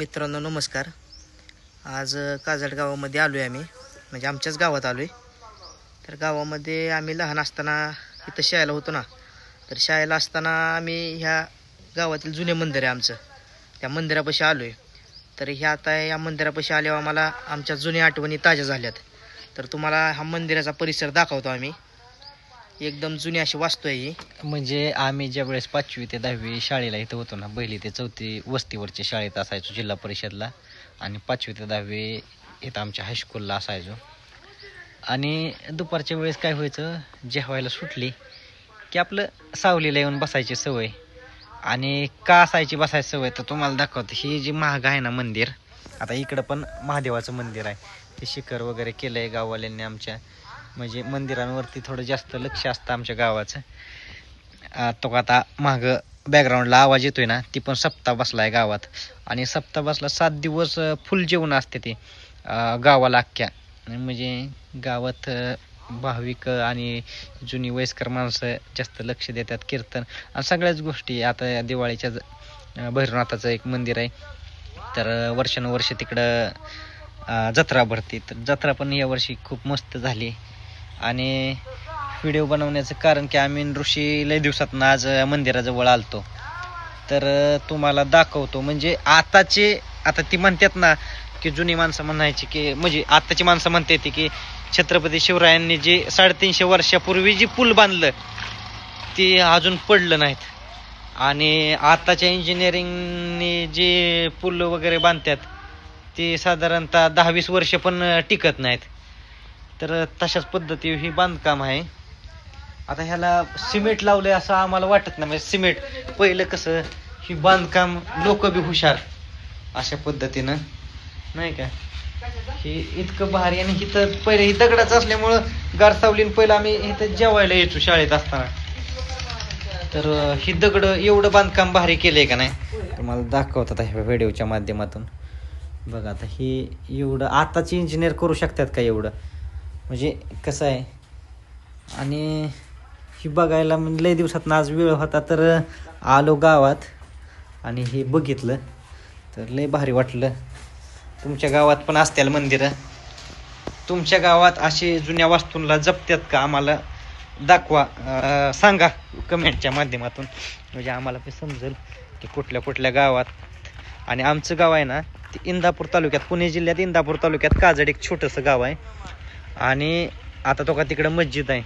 मित्रांनो नमस्कार. आज अ, काजळ गावामध्ये आलो आहे आम्ही. म्हणजे आमच्याच गावात आलो आहे तर गावामध्ये आम्ही लहान असताना इथं शाळेला होतो ना. तर शाळेला असताना आम्ही ह्या गावातील जुने मंदिर आहे आमचं. त्या मंदिरापाशी आलो आहे तर ह्या आता या मंदिरापाशी आल्यावर आम्हाला आमच्या जुन्या आठवणी ताज्या झाल्यात. तर तुम्हाला हा मंदिराचा परिसर दाखवतो आम्ही. एकदम जुनी अशी वास्तू आहे ही. म्हणजे आम्ही ज्या वेळेस पाचवी ते दहावी शाळेला इथं होतो ना पहिली ते चौथी वस्तीवरच्या शाळेत असायचो जिल्हा परिषदला आणि पाचवी ते दहावी इथं आमच्या हायस्कूलला असायचो. आणि दुपारच्या वेळेस काय व्हायचं जेवायला सुटली की आपलं सावलीला येऊन बसायची सवय. आणि का असायची बसायची सवय तर तुम्हाला दाखवतो ही जी महाग आहे ना मंदिर आता इकडं पण महादेवाचं मंदिर आहे. ते शिखर वगैरे केलं आहे गाववाल्यांनी आमच्या. म्हणजे मंदिरांवरती थोडं जास्त लक्ष असतं आमच्या गावाचं. तो आता माग बॅकग्राऊंडला आवाज येतोय ना ती पण सप्ताह बसलाय गावात. आणि सप्ताह बसला सात दिवस फुल जेवण असते ते गावाला अख्ख्या. म्हणजे गावात भाविक आणि जुनी वयस्कर माणसं जास्त लक्ष देतात कीर्तन आणि सगळ्याच गोष्टी. आता दिवाळीच्या ज- भैरवनाथाचं एक मंदिर आहे. तर वर्षानुवर्ष तिकडं जत्रा भरते. तर जत्रा पण यावर्षी खूप मस्त झाली. आणि व्हिडिओ बनवण्याचं कारण की आम्ही ऋषी लय दिवसात आज मंदिराजवळ आलतो. तर तुम्हाला दाखवतो. म्हणजे आताचे आता ती म्हणतात ना की जुनी माणसं म्हणायची की म्हणजे आताची माणसं म्हणते ती की छत्रपती शिवरायांनी जे साडेतीनशे वर्षापूर्वी जे पूल बांधलं ते अजून पडलं नाहीत. आणि आताच्या इंजिनिअरिंगने जे पूल वगैरे बांधतात ते साधारणतः दहा वीस वर्ष पण टिकत नाहीत. तर तशाच पद्धती ही बांधकाम आहे. आता ह्याला सिमेंट लावलंय असं आम्हाला वाटत नाही. म्हणजे सिमेंट पहिलं कसं ही बांधकाम लोक बी हुशार अशा पद्धतीनं. नाही का? हे इतकं भारी आणि इथं पहिले ही दगडाचं असल्यामुळं गार सावलीन पहिलं आम्ही इथं जेवायला यायचो शाळेत असताना. तर ही दगड एवढं बांधकाम भारी केलंय का नाही? तुम्हाला दाखवतात ह्या व्हिडिओच्या माध्यमातून. बघा आता हे एवढं आताचे इंजिनियर करू शकतात का एवढं? म्हणजे कसं आहे? आणि ही बघायला म्हणजे लय दिवसात आज वेळ होता तर आलो गावात आणि हे बघितलं तर लय भारी वाटलं. तुमच्या गावात पण असतील मंदिरं. तुमच्या गावात असे जुन्या वास्तूंना जपतात का? आम्हाला दाखवा सांगा कमेंटच्या माध्यमातून. म्हणजे आम्हाला पण समजेल की कुठल्या कुठल्या गावात. आणि आमचं गाव आहे ना ते इंदापूर तालुक्यात पुणे जिल्ह्यात इंदापूर तालुक्यात काजड एक छोटंसं गाव आहे. आणि आता तो का तिकडं मस्जिद आहे.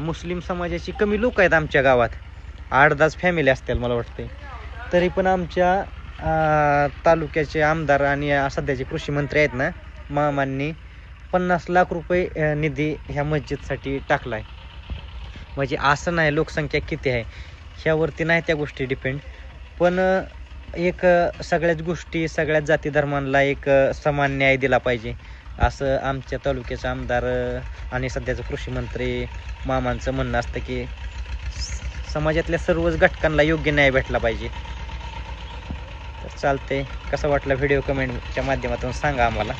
मुस्लिम समाजाची कमी लोक आहेत आमच्या गावात. आठ दास फॅमिली असतील मला वाटते तरी पण आमच्या तालुक्याचे आमदार आणि सध्याचे कृषी मंत्री आहेत ना मामांनी पन्नास लाख रुपये निधी ह्या मस्जिदसाठी टाकला आहे म्हणजे असं नाही लोकसंख्या किती आहे ह्यावरती नाही त्या गोष्टी डिपेंड पण एक सगळ्याच गोष्टी सगळ्याच जाती धर्मांना एक समान न्याय दिला पाहिजे. असं आमच्या तालुक्याचे आमदार आणि सध्याचं कृषी मंत्री मामांचं म्हणणं असतं की समाजातल्या सर्वच घटकांना योग्य न्याय भेटला पाहिजे. तर चालते कसा वाटला व्हिडिओ कमेंटच्या माध्यमातून सांगा आम्हाला.